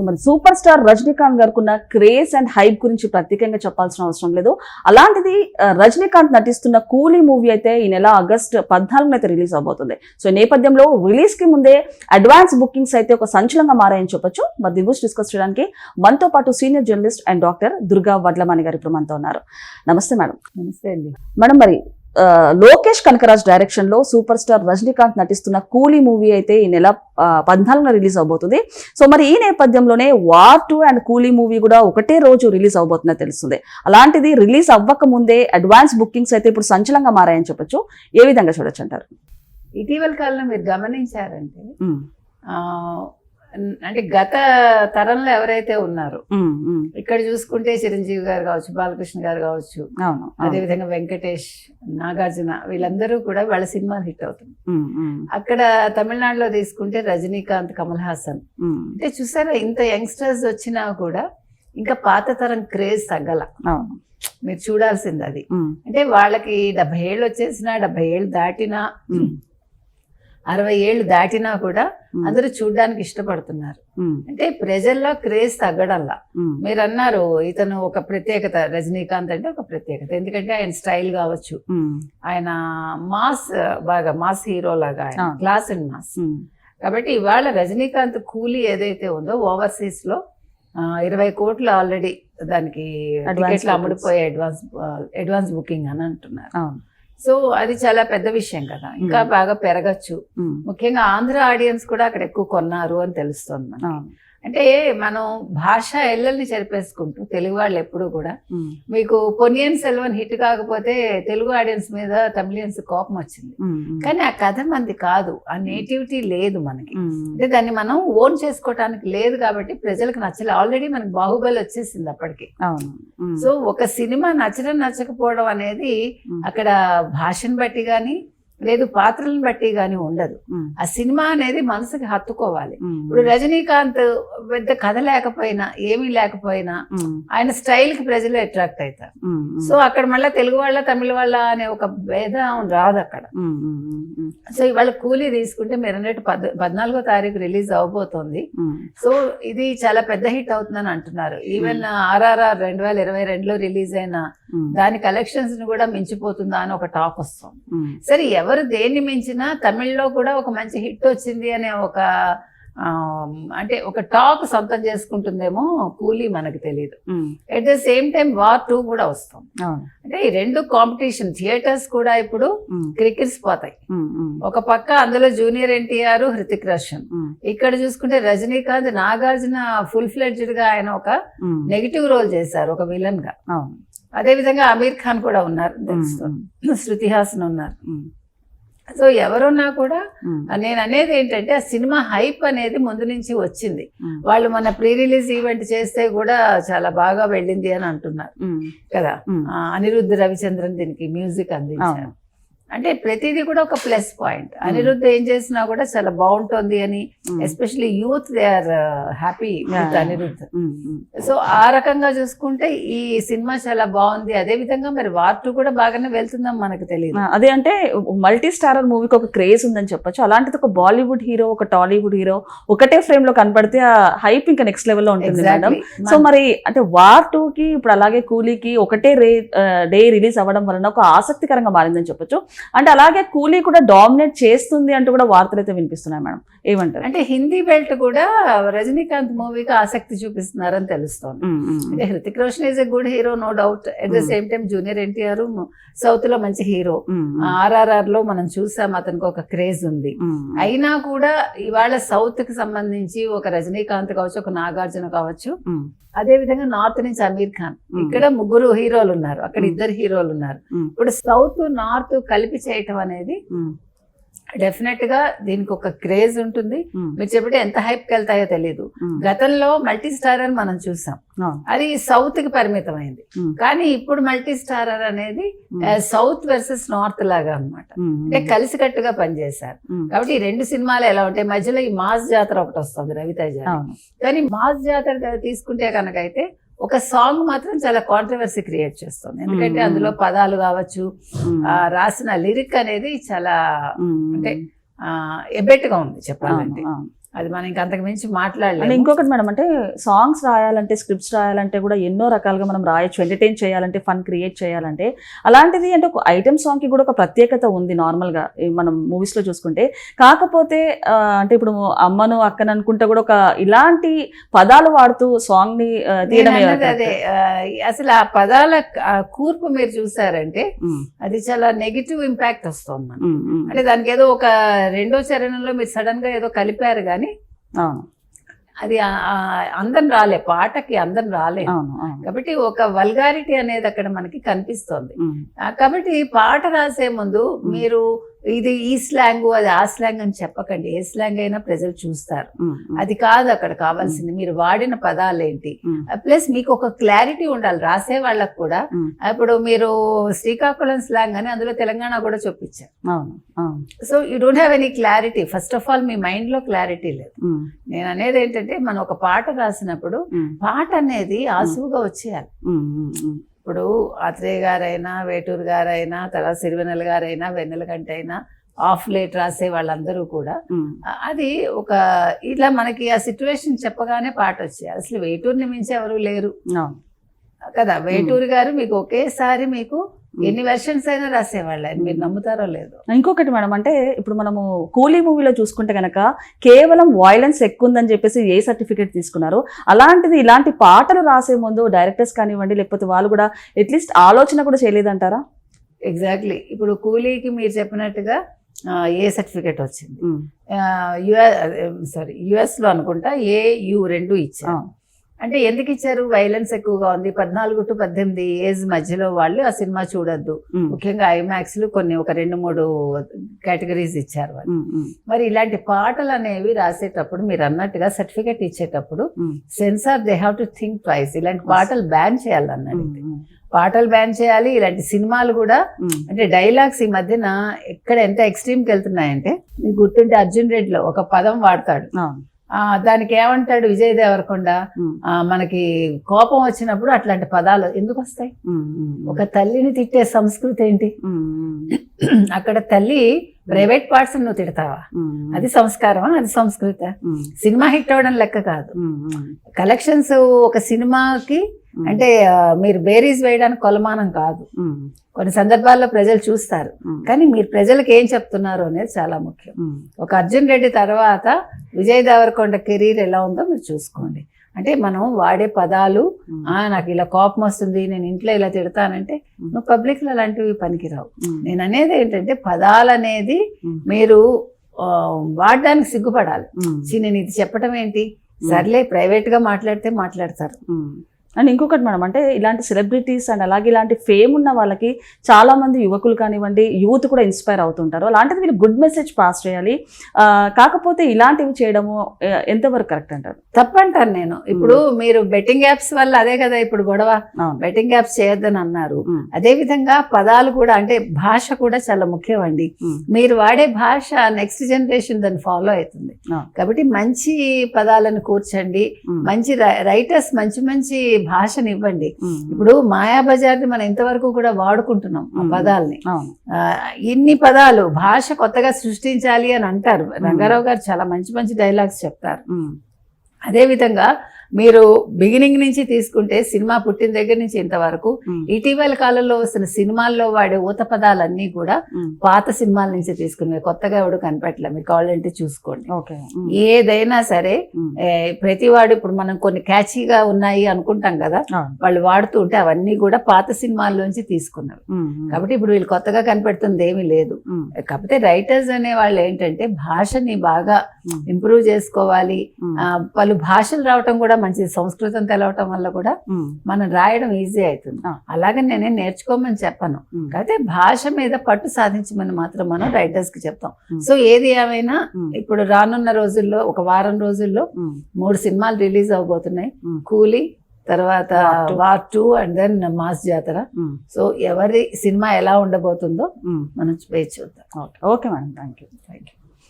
So మరి super star Rajinikanth ఉన్న craze and hype గురించి ప్రత్యేకంగా చెప్పాల్సిన అవసరం లేదు. అలాంటిది రజనీకాంత్ నటిస్తున్న కూలీ మూవీ అయితే ఈ నెల ఆగస్ట్ పద్నాలుగున అయితే రిలీజ్ అవబోతుంది. సో నేపథ్యంలో రిలీజ్కి ముందే అడ్వాన్స్ బుకింగ్స్ అయితే ఒక సంచలనంగా మారాయని చెప్పొచ్చు. మరి దీని గురించి డిస్కస్ చేయడానికి మనతో పాటు senior journalist and doctor Durga Vadlamani గారు ఇప్పుడు మనతో ఉన్నారు. నమస్తే మేడం. నమస్తే అండి. మేడం మరి లోకేష్ కనకరాజ్ డైరెక్షన్లో సూపర్ స్టార్ రజనీకాంత్ నటిస్తున్న కూలీ మూవీ అయితే ఈ నెల పద్నాలుగున రిలీజ్ అవబోతుంది. సో మరి ఈ నేపథ్యంలోనే War two and Coolie movie కూడా ఒకటే రోజు రిలీజ్ అవబోతుందని తెలుస్తుంది. అలాంటిది రిలీజ్ అవ్వక ముందే అడ్వాన్స్ బుకింగ్స్ అయితే ఇప్పుడు సంచలంగా మారాయని చెప్పొచ్చు. ఏ విధంగా చూడొచ్చు అంటారు? ఇటీవల కాలంలో మీరు గమనించారంటే అంటే గత తరంలో ఎవరైతే ఉన్నారో ఇక్కడ చూసుకుంటే చిరంజీవి గారు కావచ్చు బాలకృష్ణ గారు కావచ్చు అవును. అదేవిధంగా వెంకటేష్ నాగార్జున వీళ్ళందరూ కూడా వాళ్ళ సినిమాలు హిట్ అవుతుంది అక్కడ తమిళనాడులో తీసుకుంటే రజనీకాంత్ కమల్ హాసన్. అంటే చూసారా ఇంత యంగ్స్టర్స్ వచ్చినా కూడా ఇంకా పాత తరం క్రేజ్ తగ్గల మీరు చూడాల్సింది అది. అంటే వాళ్ళకి డెబ్బై ఏళ్ళు వచ్చేసినా డెబ్బై ఏళ్ళు దాటినా అరవై ఏళ్ళు దాటినా కూడా అందరూ చూడడానికి ఇష్టపడుతున్నారు. అంటే ప్రజల్లో క్రేజ్ తగ్గడంలా ఉమ్, మీరు అన్నారు ఇతను ఒక ప్రత్యేకత రజనీకాంత్ అంటే ఒక ప్రత్యేకత. ఎందుకంటే ఆయన స్టైల్ కావచ్చు. ఆయన మాస్ బాగా మాస్ హీరో లాగా. Class and mass. కాబట్టి ఇవాళ రజనీకాంత్ కూలీ ఏదైతే ఉందో ఓవర్సీస్లో ఇరవై కోట్లు ఆల్రెడీ దానికి టికెట్లు. అమ్ముడుపోయే అడ్వాన్స్ అడ్వాన్స్ బుకింగ్ అని అంటున్నారు. సో అది చాలా పెద్ద విషయం కదా. ఇంకా. బాగా పెరగచ్చు. ముఖ్యంగా ఆంధ్ర ఆడియన్స్ కూడా అక్కడ ఎక్కువ కొన్నారు అని తెలుస్తుంది అంటే మనం భాష ఎల్లల్ని చెరిపేసుకుంటూ తెలుగు వాళ్ళు ఎప్పుడు కూడా. మీకు పొన్నియన్ సెల్వన్ హిట్ కాకపోతే తెలుగు ఆడియన్స్ మీద తమిళియన్స్ కోపం వచ్చింది. కానీ ఆ కథ మంది కాదు ఆ నేటివిటీ లేదు మనకి. అంటే దాన్ని మనం ఓన్ చేసుకోవటానికి లేదు కాబట్టి ప్రజలకు నచ్చలేదు ఆల్రెడీ మనకి బాహుబలి వచ్చేసింది అప్పటికి. సో ఒక సినిమా నచ్చడం నచ్చకపోవడం అనేది అక్కడ భాషను బట్టి కానీ లేదు పాత్రలను బట్టి కానీ ఉండదు. ఆ సినిమా అనేది మనసుకి హత్తుకోవాలి. ఇప్పుడు రజనీకాంత్ పెద్ద కథ లేకపోయినా ఏమీ లేకపోయినా ఆయన స్టైల్కి ప్రజలు అట్రాక్ట్ అవుతారు సో అక్కడ మళ్ళీ తెలుగు వాళ్ళ తమిళ వాళ్ళ అనే ఒక భేదం రాదు అక్కడ. సో ఇవాళ కూలీ తీసుకుంటే మీరు అన్నట్టు పద్ పద్నాలుగో తారీఖు రిలీజ్ అవబోతోంది. సో ఇది చాలా పెద్ద హిట్ అవుతుందని అంటున్నారు. ఈవెన్ ఆర్ఆర్ఆర్ రెండు వేల ఇరవై రెండులో రిలీజ్ అయిన దాని కలెక్షన్స్ని కూడా మించిపోతుందా అని ఒక టాక్ వస్తుంది. ఉమ్, సరే ఎవరు దేన్ని మించినా తమిళ్ళో కూడా ఒక మంచి హిట్ వచ్చింది అనే ఒక అంటే ఒక టాక్ సొంతం చేసుకుంటుందేమో కూలీ మనకు తెలియదు at the same time War two కూడా వస్తుంది. అవును. అంటే ఈ రెండు కాంపిటీషన్ థియేటర్స్ కూడా ఇప్పుడు క్రికెట్స్ పోతాయి. ఒక పక్క అందులో జూనియర్ ఎన్టీఆర్ హృతిక్ రోషన్. ఇక్కడ చూసుకుంటే రజనీకాంత్ నాగార్జున ఫుల్ ఫ్లెడ్జ్డ్గా ఆయన ఒక నెగిటివ్ రోల్ చేశారు ఒక విలన్గా. అదే విధంగా అమీర్ ఖాన్ కూడా ఉన్నారు శృతి హాసన్ ఉన్నారు. సో ఎవరున్నా కూడా నేను అనేది ఏంటంటే ఆ సినిమా హైప్ అనేది ముందు నుంచి వచ్చింది. వాళ్ళు మన ప్రీ రిలీజ్ ఈవెంట్ చేస్తే కూడా చాలా బాగా వెళ్ళింది అని అంటున్నారు. కదా? అనిరుద్ధ్ రవిచంద్రన్ దీనికి మ్యూజిక్ అందించారు. అంటే ప్రతిదీ కూడా ఒక ప్లస్ పాయింట్. అనిరుద్ధ్ ఏం చేసినా కూడా చాలా బాగుంటుంది అని ఉమ్, especially youth they are happy with. Anirudh. So ఆ రకంగా చూసుకుంటే ఈ సినిమా చాలా బాగుంది. అదే విధంగా మరి వార్ టూ కూడా బాగానే వెళ్తుందని మనకు తెలియదు. అదే అంటే మల్టీ స్టారర్ మూవీకి ఒక క్రేజ్ ఉందని చెప్పొచ్చు. అలాంటిది ఒక బాలీవుడ్ హీరో ఒక టాలీవుడ్ హీరో ఒకటే ఫ్రేమ్లో కనపడితే ఆ హైప్ ఇంకా నెక్స్ట్ లెవెల్లో ఉంటుంది మేడం సో మరి అంటే వార్ టూ కి ఇప్పుడు అలాగే కూలీకి ఒకటే రే డే రిలీజ్ అవ్వడం వలన ఒక ఆసక్తికరంగా మారిందని చెప్పొచ్చు. అంటే అలాగే కూలీ కూడా డామినేట్ చేస్తుంది అంటూ కూడా వార్తలు అయితే వినిపిస్తున్నాయి మేడం. ఏమంటారు? అంటే హిందీ బెల్ట్ కూడా రజనీకాంత్ మూవీకి ఆసక్తి చూపిస్తున్నారని తెలుస్తోంది. అంటే Hrithik Roshan is a good hero no doubt at the. Same time junior NTR సౌత్లో మంచి హీరో ఆర్ఆర్ఆర్లో మనం చూసాం అతనికి ఒక క్రేజ్ ఉంది. అయినా కూడా ఇవాళ సౌత్కి సంబంధించి ఒక రజనీకాంత్ కావచ్చు ఒక నాగార్జున కావచ్చు అదే విధంగా నార్త్ నుంచి అమీర్ ఖాన్. ఇక్కడ ముగ్గురు హీరోలు ఉన్నారు అక్కడ. ఇద్దరు హీరోలు ఉన్నారు. ఇప్పుడు సౌత్ నార్త్ కలిపి చేయటం అనేది డెఫినెట్గా దీనికి ఒక క్రేజ్ ఉంటుంది. మీరు చెప్పితే ఎంత హైప్ వెళ్తాయో తెలియదు గతంలో మల్టీ స్టారర్ మనం చూసాం. అది సౌత్కి పరిమితమైంది. ఉమ్, కానీ ఇప్పుడు మల్టీ స్టారర్ అనేది సౌత్ వర్సెస్ నార్త్ లాగా అన్నమాట. ఉమ్, అంటే కలిసికట్టుగా పనిచేశారు. కాబట్టి ఈ రెండు సినిమాలు ఎలా ఉంటాయి? మధ్యలో ఈ మాస్ జాతర ఒకటి వస్తుంది రవితేజ కానీ మాస్ జాతర తీసుకుంటే కనుక అయితే ఒక సాంగ్ మాత్రం చాలా కాంట్రవర్సీ క్రియేట్ చేస్తుంది ఎందుకంటే. అందులో పదాలు కావచ్చు రాసిన లిరిక్ అనేది చాలా అంటే ఆ, ఎబ్బెట్టుగా ఉంది చెప్పాలంటే. అది మనం ఇంకా అంతకు మించి అండ్ మాట్లాడలేము. ఇంకొకటి మేడం అంటే సాంగ్స్ రాయాలంటే స్క్రిప్ట్స్ రాయాలంటే కూడా ఎన్నో రకాలుగా మనం రాయొచ్చు ఎంటర్టైన్ చేయాలంటే ఫన్ క్రియేట్ చేయాలంటే. అలాంటిది అంటే ఒక ఐటమ్ సాంగ్కి కూడా ఒక ప్రత్యేకత ఉంది నార్మల్గా ఈ మనం మూవీస్లో చూసుకుంటే. కాకపోతే అంటే ఇప్పుడు అమ్మను అక్కను అనుకుంటే కూడా ఒక ఇలాంటి పదాలు వాడుతూ సాంగ్ని ఆ, నేను తీయడం అసలు ఆ పదాల కూర్పు మీరు చూసారంటే అది చాలా నెగిటివ్ ఇంపాక్ట్ వస్తుంది. అంటే దానికి ఏదో ఒక రెండో చరణంలో మీరు సడన్గా ఏదో కలిపారు కానీ అవును అది ఆ- ఆ అందం రాలే పాటకి అందం రాలే. కాబట్టి ఒక వల్గారిటీ అనేది అక్కడ మనకి కనిపిస్తోంది. కాబట్టి పాట రాసే ముందు మీరు ఇది ఈ స్లాంగ్ అది ఆ స్లాంగ్ అని చెప్పకండి. ఏ స్లాంగ్ అయినా ప్రజలు చూస్తారు. అది కాదు అక్కడ కావాల్సింది. మీరు వాడిన పదాలు ఏంటి ప్లస్ మీకు ఒక క్లారిటీ ఉండాలి. రాసే వాళ్ళకు కూడా. ఇప్పుడు మీరు శ్రీకాకుళం స్లాంగ్ అని అందులో తెలంగాణ కూడా చూపించారు. So you don't have any clarity first of all మీ మైండ్లో క్లారిటీ లేదు నేను అనేది ఏంటంటే మనం ఒక పాట రాసినప్పుడు పాట అనేది ఆసువుగా వచ్చేయాలి. ఇప్పుడు ఆత్రేయ గారైనా వేటూరు గారైనా తర్వాత సిరివెన్నెల గారైనా వెన్నెల కంటే అయినా ఆఫ్ లేట్ రాసే వాళ్ళందరూ కూడా అది ఒక ఇలా మనకి ఆ సిచ్యువేషన్ చెప్పగానే పాట వచ్చేది. అసలు వేటూరుని మించి ఎవరు లేరు. కదా వేటూరు గారు మీకు ఒకేసారి మీకు ఎన్ని వెర్షన్స్ అయినా రాసేవాళ్ళు ఆయన మీరు నమ్ముతారో లేదో. ఇంకొకటి మేడం అంటే ఇప్పుడు మనము కూలీ మూవీలో చూసుకుంటే కనుక కేవలం వాయిలెన్స్ ఎక్కువ ఉందని చెప్పేసి ఏ సర్టిఫికేట్ తీసుకున్నారు? అలాంటిది ఇలాంటి పాటలు రాసే ముందు డైరెక్టర్స్ కానివ్వండి లేకపోతే వాళ్ళు కూడా అట్లీస్ట్ ఆలోచన కూడా చేయలేదంటారా? ఎగ్జాక్ట్లీ ఇప్పుడు కూలీకి మీరు చెప్పినట్టుగా ఏ సర్టిఫికేట్ వచ్చింది? ఉమ్, యుఎస్ సారీ యుఎస్లో అనుకుంటా ఏ యు రెండు ఇచ్చారు. అవును. అంటే ఎందుకు ఇచ్చారు వైలెన్స్ ఎక్కువగా ఉంది. పద్నాలుగు టు పద్దెనిమిది ఏజ్ మధ్యలో వాళ్ళు ఆ సినిమా చూడొద్దు. ముఖ్యంగా ఐమాక్స్లు కొన్ని ఒక రెండు మూడు కేటగిరీస్ ఇచ్చారు వాళ్ళు. మరి ఇలాంటి పాటలు అనేవి రాసేటప్పుడు మీరు అన్నట్టుగా సర్టిఫికేట్ ఇచ్చేటప్పుడు censor they have to think twice. ఇలాంటి పాటలు బ్యాన్ చేయాలి అన్నది ఉమ్, ఉమ్, పాటలు బ్యాన్ చేయాలి ఇలాంటి సినిమాలు కూడా అంటే డైలాగ్స్ ఈ మధ్యన ఎక్కడ ఎంత ఎక్స్ట్రీమ్కి వెళ్తున్నాయంటే మీకు గుర్తుంటే అర్జున్ రెడ్డిలో ఒక పదం వాడతాడు. దానికి ఏమంటాడు విజయ్ దేవరకొండ? మనకి కోపం వచ్చినప్పుడు అట్లాంటి పదాలు ఎందుకు వస్తాయి? ఒక తల్లిని తిట్టే సంస్కృతి ఏంటి? అక్కడ తల్లి ప్రైవేట్ పార్ట్స్ నువ్వు తిడతావా? అది సంస్కారమా? అది సంస్కృత? సినిమా హిట్ అవ్వడం లెక్క కాదు. కలెక్షన్స్ ఒక సినిమాకి అంటే మీరు బేరీస్ వేయడానికి కొలమానం కాదు. కొన్ని సందర్భాల్లో ప్రజలు చూస్తారు. కానీ మీరు ప్రజలకు ఏం చెప్తున్నారు అనేది చాలా ముఖ్యం. ఒక అర్జున్ రెడ్డి తర్వాత విజయ్ దేవరకొండ కెరీర్ ఎలా ఉందో మీరు చూసుకోండి. అంటే మనం వాడే పదాలు నాకు ఇలా కోపం వస్తుంది నేను ఇంట్లో ఇలా తిడతానంటే నువ్వు పబ్లిక్లో అలాంటివి పనికిరావు. నేను అనేది ఏంటంటే పదాలు అనేది మీరు వాడడానికి సిగ్గుపడాలి. నేను ఇది చెప్పడం ఏంటి? సర్లే ప్రైవేట్గా మాట్లాడితే మాట్లాడతారు. అండ్ ఇంకొకటి మేడం అంటే ఇలాంటి సెలబ్రిటీస్ అండ్ అలాగే ఇలాంటి ఫేమ్ ఉన్న వాళ్ళకి చాలా మంది యువకులు కానివ్వండి యూత్ కూడా ఇన్స్పైర్ అవుతుంటారు. అలాంటిది వీళ్ళు గుడ్ మెసేజ్ పాస్ చేయాలి. కాకపోతే ఇలాంటివి చేయడము ఎంతవరకు కరెక్ట్ అంటారు? తప్పంటాను నేను. ఇప్పుడు మీరు బెట్టింగ్ యాప్స్ వల్ల అదే కదా ఇప్పుడు గొడవ. బెట్టింగ్ యాప్స్ చేయొద్దని అన్నారు. అదే విధంగా పదాలు కూడా అంటే భాష కూడా చాలా ముఖ్యం అండి. మీరు వాడే భాష నెక్స్ట్ జనరేషన్ దాన్ని ఫాలో అవుతుంది. కాబట్టి మంచి పదాలను కూర్చండి. మంచి రైటర్స్ మంచి మంచి భాషని ఇవ్వండి ఉమ్, ఇప్పుడు మాయాబజార్ని మనం ఇంతవరకు కూడా వాడుకుంటున్నాం ఆ. పదాలని. ఇన్ని పదాలు భాష కొత్తగా సృష్టించాలి అని అంటారు. రంగారావు గారు చాలా మంచి మంచి డైలాగ్స్ చెప్తారు. ఉమ్, అదే విధంగా మీరు బిగినింగ్ నుంచి తీసుకుంటే సినిమా పుట్టిన దగ్గర నుంచి ఇంతవరకు ఇటీవల కాలంలో వస్తున్న సినిమాల్లో వాడే ఊత పదాలన్నీ కూడా పాత సినిమాల నుంచి తీసుకున్నవి కొత్తగా ఎవడు కనిపెట్టలే. మీకు కావాలంటే చూసుకోండి. ఏదైనా సరే ఉమ్, ఏ, ప్రతివాడు ఇప్పుడు మనం కొన్ని క్యాచీగా ఉన్నాయి అనుకుంటాం కదా వాళ్ళు వాడుతూ ఉంటే అవన్నీ కూడా పాత సినిమాల్లోంచి ఉమ్, కాబట్టి ఇప్పుడు వీళ్ళు కొత్తగా కనిపెడుతుంది ఏమీ లేదు. కాకపోతే రైటర్స్ అనే వాళ్ళు ఏంటంటే భాషని బాగా ఇంప్రూవ్ చేసుకోవాలి. పలు భాషలు రావటం కూడా మంచిది సంస్కృతం తెలవటం వల్ల కూడా మనం రాయడం ఈజీ అవుతుంది. ఆ. అలాగని నేనే నేర్చుకోమని చెప్పను. కాకపోతే భాష మీద పట్టు సాధించమని మాత్రం మనం రైటర్స్కి చెప్తాం. సో ఏది ఏమైనా ఇప్పుడు రానున్న రోజుల్లో ఒక వారం రోజుల్లో మూడు సినిమాలు రిలీజ్ అవబోతున్నాయి. కూలీ తర్వాత. War two. And then mass Jathara. So ఎవరి సినిమా ఎలా ఉండబోతుందో. మనం వేచి చూద్దాం. Okay. Okay madam. Thank you thank you